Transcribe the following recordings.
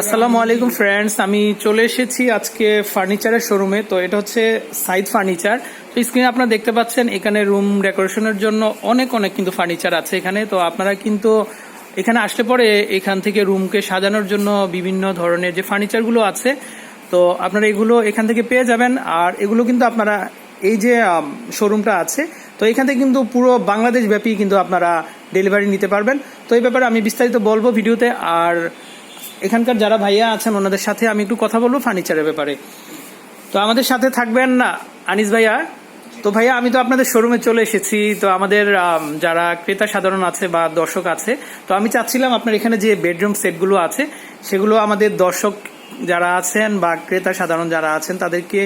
আসসালামু আলাইকুম ফ্রেন্ডস আমি চলে এসেছি আজকে ফার্নিচারের শোরুমে তো এটা হচ্ছে সাইদ ফার্নিচার তো স্ক্রিনে আপনারা দেখতে পাচ্ছেন, এখানে রুম ডেকোরেশনের জন্য অনেক অনেক কিন্তু ফার্নিচার আছে এখানে। তো আপনারা কিন্তু এখানে আসলে পরে এখান থেকে রুমকে সাজানোর জন্য বিভিন্ন ধরনের যে ফার্নিচারগুলো আছে, তো আপনারা এগুলো এখান থেকে পেয়ে যাবেন। আর এগুলো কিন্তু আপনারা এই যে শোরুমটা আছে, তো এখান থেকে কিন্তু পুরো বাংলাদেশ ব্যাপী কিন্তু আপনারা ডেলিভারি নিতে পারবেন। তো এই ব্যাপারে আমি বিস্তারিত বলব ভিডিওতে। আর এখানকার যারা ভাইয়া আছেন, ওনাদের সাথে আমি একটু কথা বলব ফার্নিচারের ব্যাপারে। তো আমাদের সাথে থাকবেন না আনিস ভাইয়া। তো ভাইয়া, আমি তো আপনাদের শোরুমে চলে এসেছি। তো আমাদের যারা ক্রেতা সাধারণ আছে বা দর্শক আছে, তো আমি চাচ্ছিলাম আপনার এখানে যে বেডরুম সেটগুলো আছে, সেগুলো আমাদের দর্শক যারা আছেন বা ক্রেতা সাধারণ যারা আছেন, তাদেরকে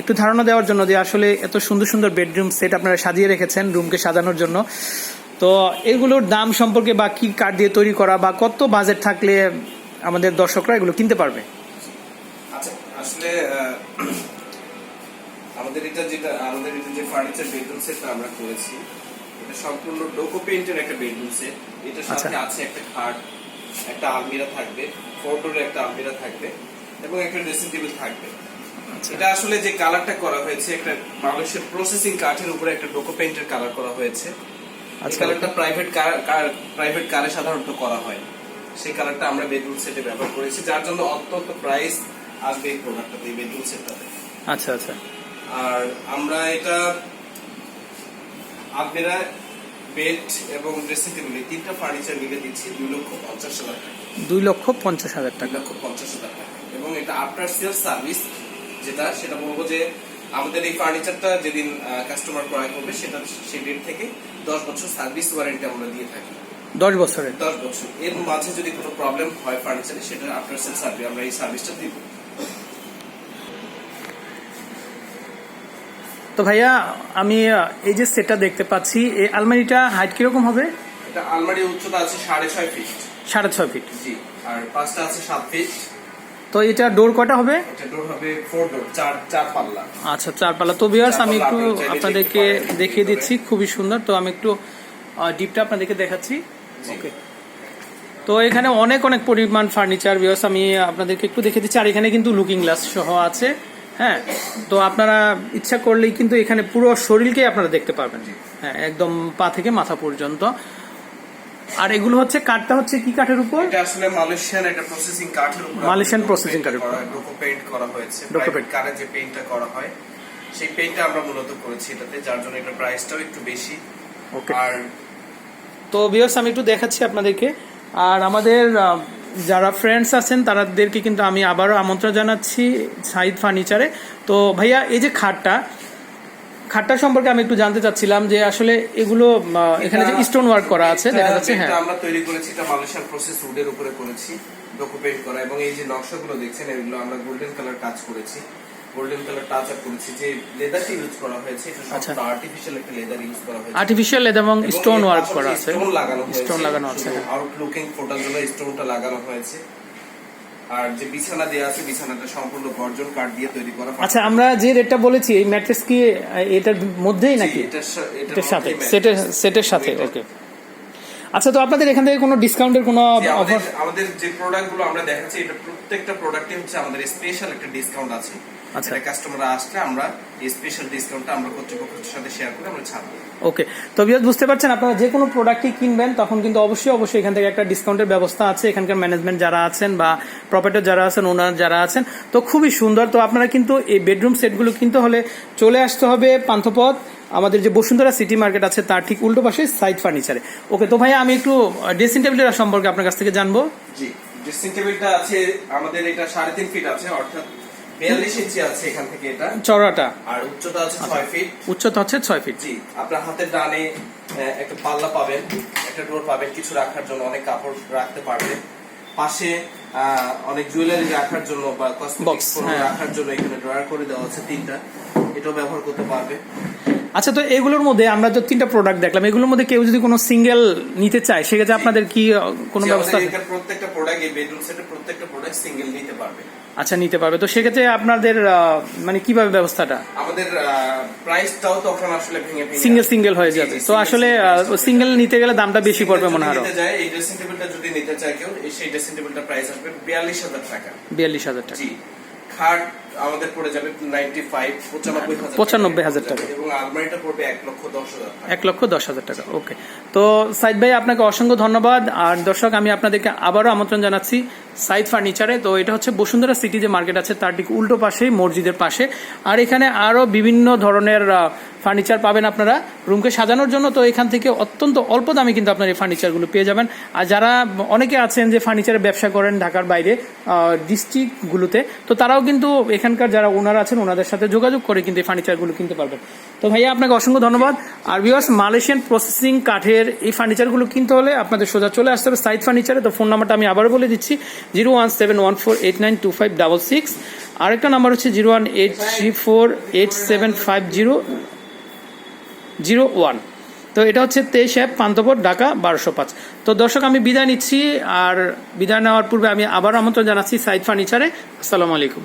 একটু ধারণা দেওয়ার জন্য যে আসলে এত সুন্দর সুন্দর বেডরুম সেট আপনারা সাজিয়ে রেখেছেন রুমকে সাজানোর জন্য। তো এগুলোর দাম সম্পর্কে বা কি কাঠ দিয়ে তৈরি করা বা কত বাজেট থাকলে আমাদের দর্শকরা এগুলো কিনতে পারবে? আচ্ছা আসলে আমাদের এটা যেটা আমাদের এটা যে ফার্নিচার বেডরুম সেটটা আমরা করেছি এটা সম্পূর্ণ ডোকো পেইন্টের একটা বেডরুম সেট এটার সাথে আচ্ছা। আছে একটা খাট একটা আলমিরা থাকবে ডোরের একটা আলমিরা থাকবে এবং একটা ড্রেসিং টেবিল থাকবে। এটা আসলে যে কালারটা করা হয়েছে একটা মানুষের প্রসেসিং কাঠের উপরে একটা ডোকো পেইন্টের কালার করা হয়েছে। আচ্ছা। কালারটা প্রাইভেট কার প্রাইভেট কারে সাধারণত করা হয়। সেই কালারটা আমরা বেডরুম সেটে ব্যবহার করেছি যার জন্য অত্যন্ত প্রাইস আসবে এই প্রোডাক্টটাতে বেডরুম সেটটাতে আচ্ছা আচ্ছা। আর আমরা এটা আলমিরা বেড এবং ড্রেসিং টেবিল তিনটা ফার্নিচার মিলে দিচ্ছি দুই লক্ষ পঞ্চাশ হাজার টাকা। দুই লক্ষ পঞ্চাশ হাজার টাকা। লক্ষ পঞ্চাশ হাজার টাকা। এবং এটা আফটার সেল সার্ভিস যেটা সেটা বলব যে আমাদের এই ফার্নিচারটা যেদিন কাস্টমার ক্রয় করবে সেটা সেই ডেট থেকে দশ বছর সার্ভিস ওয়ারেন্টি আমরা দিয়ে থাকি। দশ বছরের? দশ বছর। এর মাঝে যদি কোনো প্রবলেম হয় ফার্নিচারে সেটা আফটার সেল সার্ভিস আমরা এই সার্ভিসটা দিব। তো ভাইয়া আমি এই যে সেটটা দেখতে পাচ্ছি এই আলমারিটা হাইট কীরকম হবে? এটা আলমারির উচ্চতা আছে সাড়ে ছয় ফিট সাড়ে ছয় ফিট জি আর পাঁচটা আছে সাত ফিট তো এটা ডোর কটা হবে? আচ্ছা চার পাল্লা। তো ভিউয়ার্স আমি একটু আপনাদেরকে। দেখিয়ে দিচ্ছি খুবই সুন্দর। তো আমি একটু ডিপটা আপনাদেরকে দেখাচ্ছি। ওকে তো এখানে অনেক অনেক পরিমাণ ফার্নিচার ভিউয়ার্স আমি আপনাদেরকে একটু দেখে দিচ্ছি। আর এখানে কিন্তু লুকিং গ্লাস সহ আছে হ্যাঁ? তো আপনারা ইচ্ছা করলেই কিন্তু এখানে পুরো শরীরকেই আপনারা দেখতে পারবেন। হ্যাঁ একদম পা থেকে মাথা পর্যন্ত। আর এগুলো হচ্ছে কাঠটা হচ্ছে কি কাঠের উপর? এটা আসলে মালয়েশিয়ান একটা প্রসেসিং কাঠের উপর মালয়েশিয়ান পেইন্টটা কাঠের উপর। ডোকো পেইন্ট করা হয়েছে ডোকো পেইন্ট। কারে যে পেইন্টটা করা হয় সেই পেইন্টটা আমরা মূলত করেছি এটাতে যার জন্য এটা প্রাইসটাও একটু বেশি। ওকে আর তো ভিউয়ার্স আমি একটু দেখাচ্ছি আপনাদেরকে। আর আমাদের যারা ফ্রেন্ডস আছেন তাদেরকে কিন্তু আমি আবারও আমন্ত্রণ জানাচ্ছি সাইদ ফার্নিচারে। তো ভাইয়া এই যে খাটটা খাটটা সম্পর্কে আমি একটু জানতে চাচ্ছিলাম যে আসলে এগুলো এখানে যে স্টোন ওয়ার্ক করা আছে দেখা যাচ্ছে এটা হ্যাঁ। আমরা তৈরি করেছি এটা মালয়েশিয়ান প্রসেস উডের উপরে করেছি ডোকো পেইন্ট করা। এবং এই যে নকশাগুলো দেখছেন এগুলো আমরা গোল্ডেন কালার কাজ করেছি। গোল্ডেন কালার টাচ আপ করেছি যে লেদারটি ইউজ করা হয়েছে এটা। সম্পূর্ণ আর্টিফিশিয়াল একটা লেদার ইউজ করা হয়েছে। আর্টিফিশিয়াল লেদার এবং স্টোন ওয়ার্ক করা আছে। স্টোন লাগানো হয়েছে স্টোন লাগানো আছে। আউটলুকিং ফোটার জন্য স্টোনটা লাগানো হয়েছে। আর যে বিছানা দেওয়া আছে বিছানাটা সম্পূর্ণ গর্জন কাঠ দিয়ে তৈরি করা আচ্ছা আমরা যে রেটটা বলেছি এই ম্যাট্রেস কি এটার মধ্যেই নাকি? এটার সাথে সেটের সেটের সাথে ওকে আচ্ছা তো আপনাদের এখান থেকে কোনো ডিসকাউন্টের কোনো আমাদের অফার আমাদের যে প্রোডাক্টগুলো আমরা দেখাচ্ছি এটা প্রত্যেকটা প্রোডাক্টে হচ্ছে আমাদের স্পেশাল একটা ডিসকাউন্ট আছে। আচ্ছা। এটা কাস্টমাররা আসলে আমরা এই স্পেশাল ডিসকাউন্টটা আমরা কর্তৃপক্ষের সাথে শেয়ার করে আমরা ছাড়বো। ওকে তো বিয়াজ বুঝতে পারছেন আপনারা যে কোনো প্রোডাক্টই কিনবেন তখন কিন্তু অবশ্যই অবশ্যই এখান থেকে একটা ডিসকাউন্টের ব্যবস্থা আছে। এখানকার ম্যানেজমেন্ট যারা আছেন বা প্রপার্টার যারা আছেন ওনার যারা আছেন তো খুবই সুন্দর। তো আপনারা কিন্তু এই বেডরুম সেটগুলো কিনতে হলে চলে আসতে হবে পান্থপথ। আমাদের যে বসুন্ধরা সিটি মার্কেট আছে তার ঠিক উল্টো পাশে সাইড ফার্নিচারে। ওকে তো ভাই আমি একটু ড্রেসিং টেবিলের সম্পর্কে আপনার কাছ থেকে জানব। জি ড্রেসিং টেবিলটা আছে আমাদের এটা সাড়ে তিন ফিট আছে অর্থাৎ বিয়াল্লিশ ইঞ্চি আছে এখান থেকে এটা। চড়াটা আর উচ্চতা আছে ছয় ফিট। উচ্চতা হচ্ছে ছয় ফিট। জি আপনার হাতের ডানে একটা পাল্লা পাবেন একটা ডোর পাবেন কিছু রাখার জন্য অনেক কাপড় রাখতে পারবেন। পাশে অনেক জুয়েলারি রাখার জন্য বা কসমেটিক্স হ্যাঁ। রাখার জন্য এখানে ড্রয়ার করে দেওয়া আছে তিনটা। এটাও ব্যবহার করতে পারবে। আচ্ছা তো এগুলোর মধ্যে আমরা তো তিনটা প্রোডাক্ট দেখলাম। এগুলোর মধ্যে কেউ যদি কোনো সিঙ্গেল নিতে চায় সেক্ষেত্রে আপনাদের কি কোনো ব্যবস্থা আছে? প্রত্যেকটা প্রোডাক্ট এই বেডরুম সেটের প্রত্যেকটা প্রোডাক্ট সিঙ্গেল নিতে পারবে। আচ্ছা নিতে পারবে। তো সেক্ষেত্রে আপনাদের মানে কীভাবে ব্যবস্থাটা? আমাদের প্রাইসটাও তখন আসলে ভেঙে ভেঙে সিঙ্গেল সিঙ্গেল হয়ে যাবে। তো আসলে। সিঙ্গেল নিতে গেলে দামটা বেশি পড়বে মনে হয়। এই ড্রেসিং টেবিলটা যদি নিতে চায় কেউ এই সেই ড্রেসিং টেবিলটার প্রাইস আসবে বিয়াল্লিশ হাজার টাকা। বিয়াল্লিশ হাজার টাকা। জি। খাট আমাদের পড়ে যাবে নাইনটি ফাইভ পঁচানব্বই হাজার পঁচানব্বই হাজার টাকা। এবং আলমারিটা পড়বে এক লক্ষ দশ হাজার টাকা। এক লক্ষ দশ হাজার টাকা ওকে তো সাইদ ভাই আপনাকে অসংখ্য ধন্যবাদ। আর দর্শক আমি আপনাদেরকে আবারও আমন্ত্রণ জানাচ্ছি সাইদ ফার্নিচারে। তো এটা হচ্ছে বসুন্ধরা সিটি যে মার্কেট আছে তার ঠিক উল্টো পাশেই মসজিদের পাশে। আর এখানে আরও বিভিন্ন ধরনের ফার্নিচার পাবেন আপনারা রুমকে সাজানোর জন্য। তো এখান থেকে অত্যন্ত অল্প দামে কিন্তু আপনার এই ফার্নিচারগুলো পেয়ে যাবেন। আর যারা অনেকে আছেন যে ফার্নিচারের ব্যবসা করেন ঢাকার বাইরে ডিস্ট্রিক্টগুলোতে তো তারাও কিন্তু এখানকার যারা ওনার আছেন, ওনাদের সাথে যোগাযোগ করে কিন্তু এই ফার্নিচারগুলো কিনতে পারবেন। তো ভাইয়া, আপনাকে অসংখ্য ধন্যবাদ। আর ভিউয়ার্স মালয়েশিয়ান প্রসেসিং কাঠের এই ফার্নিচারগুলো কিনতে হলে আপনাদের সোজা চলে আসতে হবে সাইড ফার্নিচারে তো ফোন নাম্বারটা আমি আবার বলে দিচ্ছি zero one seven one four eight nine two five double six আরেকটা নাম্বার হচ্ছে zero one eight three four eight seven five zero zero one তো এটা হচ্ছে তেইশ অ্যাপ পান্তপর ঢাকা, বারোশো পাঁচ। তো দর্শক, আমি বিদায় নিচ্ছি, আর বিদায় নেওয়ার পূর্বে আমি আবার আমন্ত্রণ জানাচ্ছি সাইদ ফার্নিচারে আসসালামু আলাইকুম।